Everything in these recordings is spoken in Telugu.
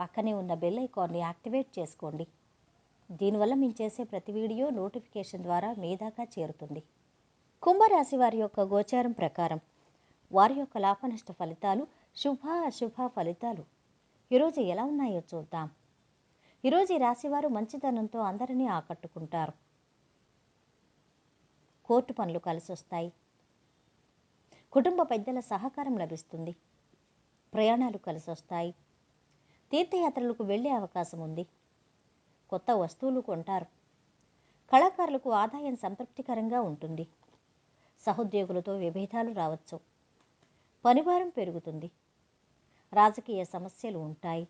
పక్కనే ఉన్న బెల్ ఐకాన్ని యాక్టివేట్ చేసుకోండి. దీనివల్ల మేము చేసే ప్రతి వీడియో నోటిఫికేషన్ ద్వారా మీ దాకా చేరుతుంది. కుంభరాశి వారి యొక్క గోచారం ప్రకారం వారి యొక్క లాభనష్ట ఫలితాలు శుభ అశుభ ఫలితాలు. ఈరోజు ఎలా ఉన్నాయో చూద్దాం. ఈరోజు ఈ రాశివారు మంచితనంతో అందరినీ ఆకట్టుకుంటారు. కోర్టు పనులు కలిసి వస్తాయి. కుటుంబ పెద్దల సహకారం లభిస్తుంది. ప్రయాణాలు కలిసి వస్తాయి. తీర్థయాత్రలకు వెళ్ళే అవకాశం ఉంది. కొత్త వస్తువులు కొంటారు. కళాకారులకు ఆదాయం సంతృప్తికరంగా ఉంటుంది. సహోద్యోగులతో విభేదాలు రావచ్చు. పనిభారం పెరుగుతుంది. రాజకీయ సమస్యలు ఉంటాయి.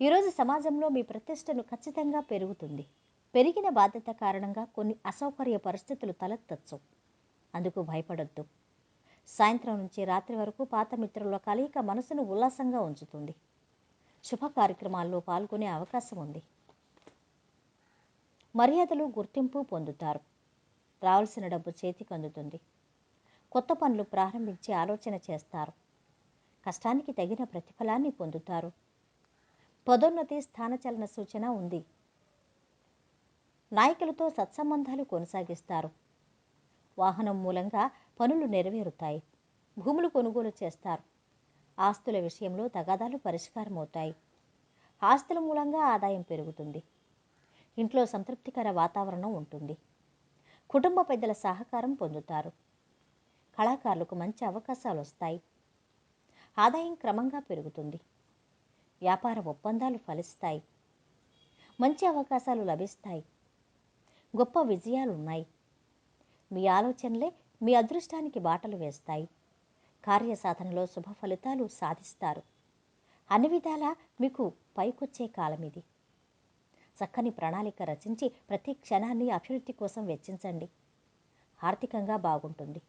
ఈరోజు సమాజంలో మీ ప్రతిష్టను ఖచ్చితంగా పెరుగుతుంది. పెరిగిన బాధ్యత కారణంగా కొన్ని అసౌకర్య పరిస్థితులు తలెత్తచ్చు. అందుకు భయపడొద్దు. సాయంత్రం నుంచి రాత్రి వరకు పాత మిత్రుల కలయిక మనసును ఉల్లాసంగా ఉంచుతుంది. శుభ కార్యక్రమాల్లో పాల్గొనే అవకాశం ఉంది. మర్యాదలు గుర్తింపు పొందుతారు. రావాల్సిన డబ్బు చేతికి అందుతుంది. కొత్త పనులు ప్రారంభించే ఆలోచన చేస్తారు. కష్టానికి తగిన ప్రతిఫలాన్ని పొందుతారు. పదోన్నతి స్థానచలన సూచన ఉంది. నాయకులతో సత్సంబంధాలు కొనసాగిస్తారు. వాహనం మూలంగా పనులు నెరవేరుతాయి. భూములు కొనుగోలు చేస్తారు. ఆస్తుల విషయంలో తగాదాలు పరిష్కారం అవుతాయి ఆస్తుల మూలంగా ఆదాయం పెరుగుతుంది. ఇంట్లో సంతృప్తికర వాతావరణం ఉంటుంది. కుటుంబ పెద్దల సహకారం పొందుతారు. కళాకారులకు మంచి అవకాశాలు వస్తాయి ఆదాయం క్రమంగా పెరుగుతుంది. వ్యాపార ఒప్పందాలు ఫలిస్తాయి. మంచి అవకాశాలు లభిస్తాయి. గొప్ప విజయాలు ఉన్నాయి మీ ఆలోచనలే మీ అదృష్టానికి బాటలు వేస్తాయి. కార్యసాధనలో శుభ ఫలితాలు సాధిస్తారు. అన్ని విధాలా మీకు పైకొచ్చే కాలం ఇది. చక్కని ప్రణాళిక రచించి ప్రతి క్షణాన్ని అభివృద్ధి కోసం వెచ్చించండి. ఆర్థికంగా బాగుంటుంది.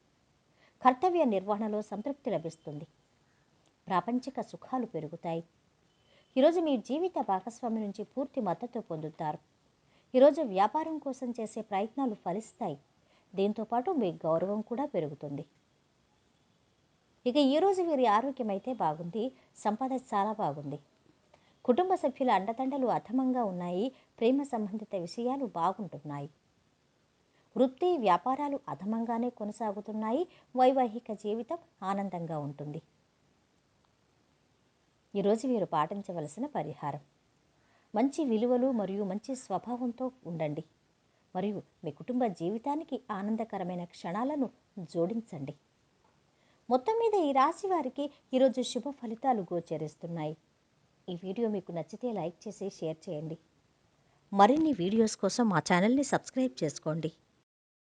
కర్తవ్య నిర్వహణలో సంతృప్తి లభిస్తుంది. ప్రాపంచిక సుఖాలు పెరుగుతాయి. ఈరోజు మీ జీవిత భాగస్వామి నుంచి పూర్తి మద్దతు పొందుతారు. ఈరోజు వ్యాపారం కోసం చేసే ప్రయత్నాలు ఫలిస్తాయి. దీంతోపాటు మీ గౌరవం కూడా పెరుగుతుంది. ఇక ఈరోజు వీరి ఆరోగ్యం అయితే బాగుంది సంపద చాలా బాగుంది. కుటుంబ సభ్యుల అండదండలు అధమంగా ఉన్నాయి ప్రేమ సంబంధిత విషయాలు బాగుంటున్నాయి. వృత్తి వ్యాపారాలు అధమంగానే కొనసాగుతున్నాయి వైవాహిక జీవితం ఆనందంగా ఉంటుంది. ఈరోజు వీరు పాటించవలసిన పరిహారం. మంచి విలువలు మరియు మంచి స్వభావంతో ఉండండి. మరియు మీ కుటుంబ జీవితానికి ఆనందకరమైన క్షణాలను జోడించండి. మొత్తం మీద ఈ రాశి వారికి ఈరోజు శుభ ఫలితాలు గోచరిస్తున్నాయి. ఈ వీడియో మీకు నచ్చితే లైక్ చేసి షేర్ చేయండి. మరిన్ని వీడియోస్ కోసం మా ఛానల్ని సబ్స్క్రైబ్ చేసుకోండి.